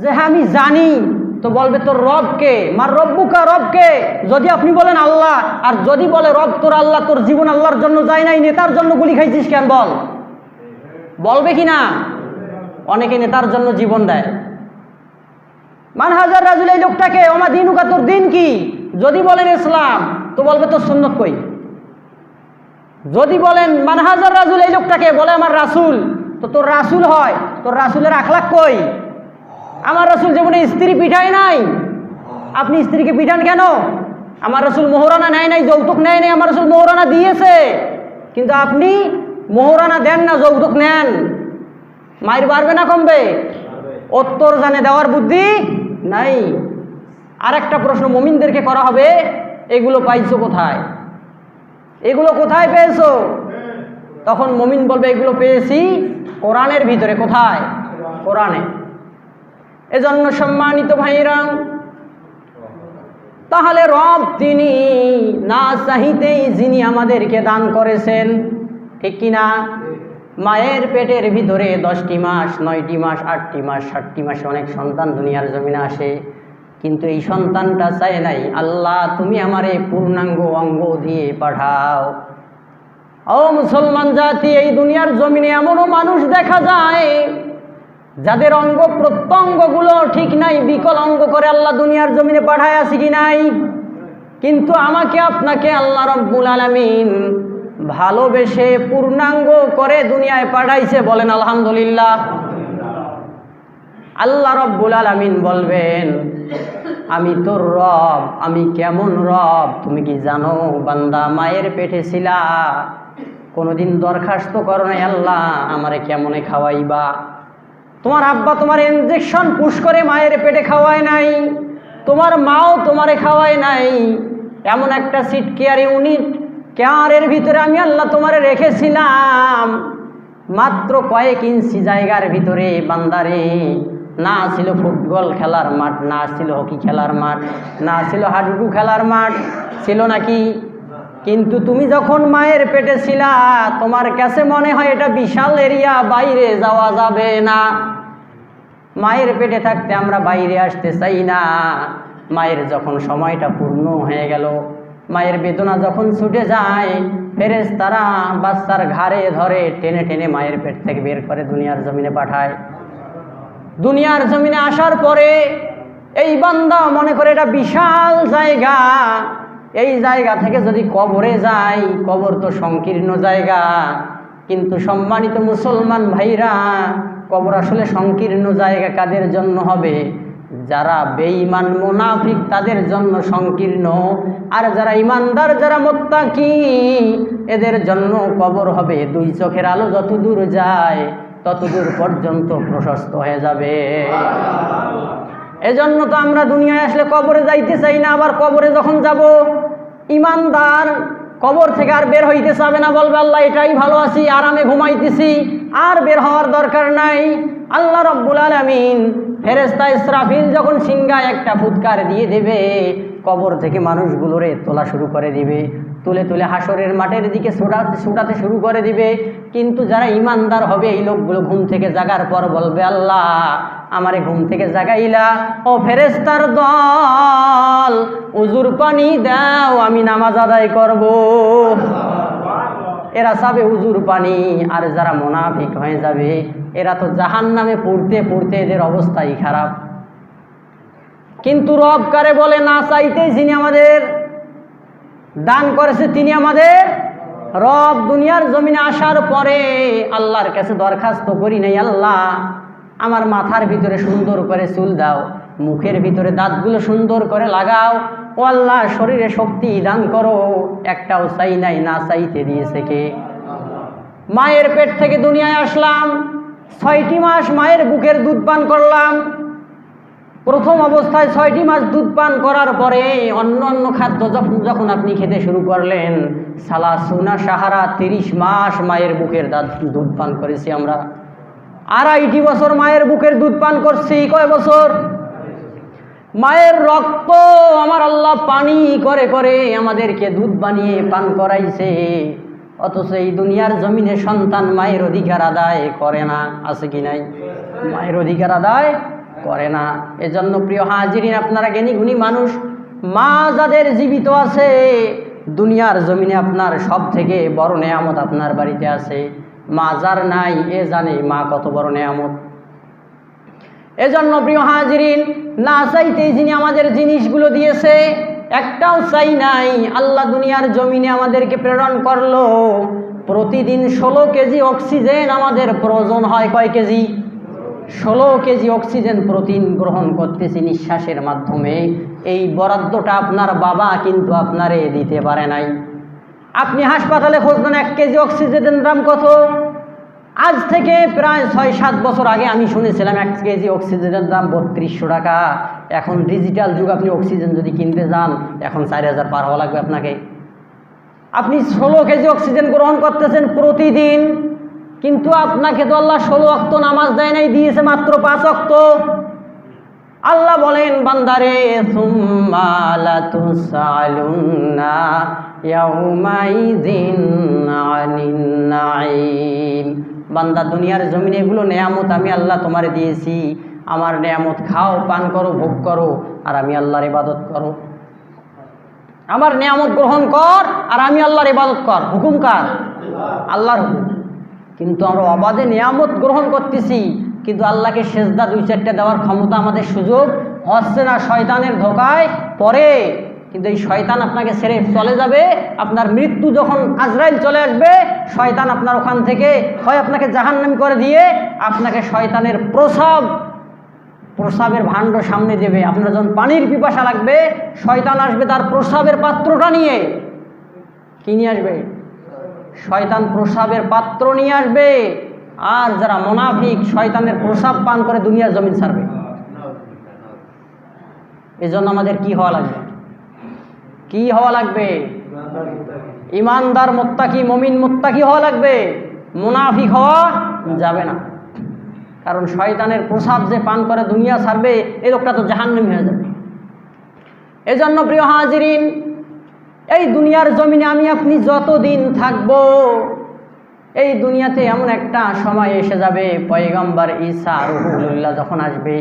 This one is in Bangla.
যে হ্যাঁ আমি জানি। তো বলবে, তোর রবকে মার রব্বুকা রবকে যদি আপনি বলেন, আল্লাহ। আর যদি বলে, রব তোর আল্লাহ, তোর জীবন আল্লাহর জন্য যায় নাই, নেতার জন্য গুলি খাইছিস কেন? বল। বলবে কি না? অনেকে নেতার জন্য জীবন দেয়। মান হাজার রাজুল, এই লোকটাকে, ওমা দিন উকা তোর দিন কি? যদি বলেন, ইসলাম। তো বলবে, তোর সুন্নত কই? যদি বলেন, মান হাজার রাজুল, এই লোকটাকে, বলে, আমার রাসুল। তো তোর রাসুল হয়। তোর রাসুলের আখলাক কই? আমার রসুল জীবনে স্ত্রী পিঠায় নাই। আপনি স্ত্রীকে পিঠান কেন? আমার রসুল মোহরানা নেয় নাই, যৌতুক নেয় নাই, আমার রসুল মোহরানা দিয়েছে। কিন্তু আপনি মোহরানা দেন না, যৌতুক নেন। মায়ের বাড়বে না কমবে? উত্তর জানে দেওয়ার বুদ্ধি নাই। আর একটা প্রশ্ন মমিনদেরকে করা হবে, এগুলো পাইছো কোথায়? এগুলো কোথায় পেয়েছ? তখন মমিন বলবে, এগুলো পেয়েছি কোরআনের ভিতরে, কোথায়? কোরআনে। এজন্য সম্মানিত ভাইরা তাহলে রব তিনি না চাহিতেই যিনি আমাদেরকে দান করেছেন, ঠিক কিনা মায়ের পেটের ভিতরে দশটি মাস, নয়টি মাস, আটটি মাস, ষাটটি মাসে অনেক সন্তান দুনিয়ার জমিনে আসে, কিন্তু এই সন্তানটা চায় নাই, আল্লাহ তুমি আমারে পূর্ণাঙ্গ অঙ্গ দিয়ে পাঠাও। ও মুসলমান জাতি, এই দুনিয়ার জমিনে এমনও মানুষ দেখা যায় যাদের অঙ্গ প্রত্যঙ্গগুলো ঠিক নাই, বিকল অঙ্গ করে আল্লাহ দুনিয়ার জমিনে পাঠায় আসি কি নাই? কিন্তু আমাকে, আপনাকে আল্লাহ রব্বুল আলমিন ভালোবেসে পূর্ণাঙ্গ করে দুনিয়ায় পাঠাইছে বলেন আলহামদুলিল্লাহ। আল্লাহ রব্বুল আলমিন বলবেন, আমি তোর রব, আমি কেমন রব, তুমি কি জানো, বান্দা, মায়ের পেটে ছিলা কোনোদিন দরখাস্ত করো আল্লাহ, আমারে কেমনে খাওয়াইবা? তোমার আব্বা তোমার ইঞ্জেকশন পুশ করে মায়ের পেটে খাওয়ায় নাই। তোমার মাও তোমারে খাওয়ায় নাই। এমন একটা সিট কেয়ার ইউনিট কেয়ারের ভিতরে আমি আল্লাহ তোমারে রেখেছিলাম। মাত্র কয়েক ইঞ্চি জায়গার ভিতরে বান্দারে, না ছিল ফুটবল খেলার মাঠ, না ছিল হকি খেলার মাঠ, না ছিল হাডুডু খেলার মাঠ, ছিল নাকি কিন্তু তুমি যখন মায়ের পেটে ছিলা, তোমার কাছে মনে হয় এটা বিশাল এরিয়া, বাইরে যাওয়া যাবে না। মায়ের পেটে থাকতে আমরা বাইরে আসতে চাই না। মায়ের যখন সময়টা পূর্ণ হয়ে গেল, মায়ের বেদনা যখন ছুটে যায় ফেরেস তারা বাচ্চার ঘাড়ে ধরে টেনে টেনে মায়ের পেট থেকে বের করে দুনিয়ার জমিনে পাঠায়। দুনিয়ার জমিনে আসার পরে এই বান্দা মনে করে এটা বিশাল জায়গা এই জায়গা থেকে যদি কবরে যাই, কবর তো সংকীর্ণ জায়গা। কিন্তু সম্মানিত মুসলমান ভাইরা, কবর আসলে সংকীর্ণ জায়গা কাদের জন্য হবে? যারা বেঈমান মুনাফিক, তাদের জন্য সংকীর্ণ। আর যারা ইমানদার যারা মোত্তাকি, এদের জন্য কবর হবে। দুই চোখের আলো যত দূর যায়, তত দূর পর্যন্ত প্রশস্ত হয়ে যাবে। এজন্য তো আমরা দুনিয়ায় আসলে কবরে যাইতে চাই না, আবার কবরে যখন যাব ইমানদার কবর থেকে আর বের হইতে চাবে না, বলবে আল্লাহ, এটাই ভালো আছি, আরামে ঘুমাইতেছি, আর বের হওয়ার দরকার নাই। আল্লাহ রব্বুল আলমিন ফেরেস্তা ইসরাফিল যখন সিঙ্গায় একটা ফুৎকার দিয়ে দেবে, কবর থেকে মানুষগুলোরে তোলা শুরু করে দিবে। তুলে তুলে হাসরের মাঠের দিকে ছুটাতে ছুটাতে শুরু করে দিবে। কিন্তু যারা ইমানদার হবে, এই লোকগুলো ঘুম থেকে জাগার পর বলবে, আল্লাহ, আমারে ঘুম থেকে জাগাইলা। ও ফেরেস্তার দল, উজুর পানি দাও, আমি নামাজ আদায় করব। এরা সাবে উজুর পানি, আর যারা মোনাফিক হয়ে যাবে, এরা তো জাহান নামে পড়তে পড়তে এদের অবস্থাই খারাপ। কিন্তু রব কারে বলে, না চাইতে যিনি আমাদের দান করেছে তিনি আমাদের রব দুনিয়ার জমিনে আসার পরে। আল্লাহর কাছে দরখাস্ত করি নাই, আল্লাহ, আমার মাথার ভিতরে সুন্দর করে চুল দাও, মুখের ভিতরে দাঁতগুলো সুন্দর করে লাগাও, ও আল্লাহ, শরীরে শক্তি দান করো, একটাও চাই নাই, না চাইতে দিয়েছে কে? মায়ের পেট থেকে দুনিয়ায় আসলাম, ছয়টি মাস মায়ের বুকের দুধ পান করলাম প্রথম অবস্থায় ছয়টি মাস দুধ পান করার পরে অন্য অন্য খাদ্য যখন যখন আপনি খেতে শুরু করলেন সালা সোনা সাহারা তিরিশ মাস মায়ের বুকের দাঁত দুধ পান করেছি আমরা। আড়াইটি বছর মায়ের বুকের দুধ পান করছি, কয় বছর? মায়ের রক্ত আমার আল্লাহ পানি করে করে আমাদেরকে দুধ বানিয়ে পান করাইছে। অথচ এই দুনিয়ার জমিনে সন্তান মায়ের অধিকার আদায় করে না, আছে কি নাই? মায়ের অধিকার আদায় করে না। এজন্য প্রিয় হাজিরিন, আপনারা জ্ঞানী গুণী মানুষ, মা যাদের জীবিত আছে, দুনিয়ার জমিনে আপনার সব থেকে বড় নেয়ামত আপনার বাড়িতে আছে। মা যার নাই, এ জানে মা কত বড় নেয়ামত। এজন্য প্রিয় হাজিরিন, না চাইতেই যিনি আমাদের জিনিসগুলো দিয়েছে, একটাও চাই নাই। আল্লাহ দুনিয়ার জমিনে আমাদেরকে প্রেরণ করল। প্রতিদিন ষোলো কেজি অক্সিজেন আমাদের প্রয়োজন হয় কয় কেজি? ষোলো কেজি অক্সিজেন প্রতিদিন গ্রহণ করতেছি নিঃশ্বাসের মাধ্যমে। এই বরাদ্দটা আপনার বাবা কিন্তু আপনারে দিতে পারে নাই। আপনি হাসপাতালে খুঁজবেন, এক কেজি অক্সিজেনের দাম কত? আজ থেকে প্রায় ছয় সাত বছর আগে আমি শুনেছিলাম, এক কেজি অক্সিজেনের দাম বত্রিশশো টাকা। এখন ডিজিটাল যুগ, আপনি অক্সিজেন যদি কিনতে যান, এখন চার হাজার পার হওয়া লাগবে আপনাকে। আপনি ষোলো কেজি অক্সিজেন গ্রহণ করতেছেন প্রতিদিন। কিন্তু আপনাকে তো আল্লাহ ষোলো অক্ত নামাজ দেয় নাই, দিয়েছে মাত্র পাঁচ অক্ত আল্লাহ বলেন, বান্দারে বান্দা, দুনিয়ার জমিনে এগুলো নেয়ামত আমি আল্লাহ তোমারে দিয়েছি। আমার নেয়ামত খাও, পান করো, ভোগ করো, আর আমি আল্লাহর ইবাদত করো। আমার নেয়ামত গ্রহণ কর, আর আমি আল্লাহর ইবাদত কর। হুকুম কার? আল্লাহর হুকুম। কিন্তু আমরা অবাধে নিয়ামত গ্রহণ করতেছি, কিন্তু আল্লাহকে সেজদা দুই চারটে দেওয়ার ক্ষমতা আমাদের সুযোগ হচ্ছে না শয়তানের ধোকায় পরে। কিন্তু এই শয়তান আপনাকে ছেড়ে চলে যাবে, আপনার মৃত্যু যখন আজরাইল চলে আসবে, শয়তান আপনার ওখান থেকে হয় আপনাকে জাহান্নামি করে দিয়ে আপনাকে শয়তানের প্রসাব, প্রসাবের ভাণ্ড সামনে দেবে। আপনার যখন পানির পিপাসা লাগবে, শয়তান আসবে তার প্রসাবের পাত্রটা নিয়ে। কি নিয়ে আসবে? শয়তান প্রসাবের পাত্র নিয়ে আসবে। আর যারা মোনাফিক, শয়তানের প্রসাব পান করে দুনিয়ার জমিন ছাড়বে। এজন্য আমাদের কি হওয়া লাগবে? কি হওয়া লাগবে? ইমানদার মোত্তাকি, মমিন মোত্তাকি হওয়া লাগবে। মুনাফিক হওয়া যাবে না। কারণ শয়তানের প্রসাব যে পান করে দুনিয়া ছাড়বে, এই লোকটা তো জাহান্নামী হয়ে যাবে। এজন্য প্রিয় হাজিরিন এই দুনিয়ার জমিনে আমি আপনি যতদিন থাকব, এই দুনিয়াতে এমন একটা সময় এসে যাবে, পয়গম্বর ঈসা রহুল্লাহ যখন আসবে।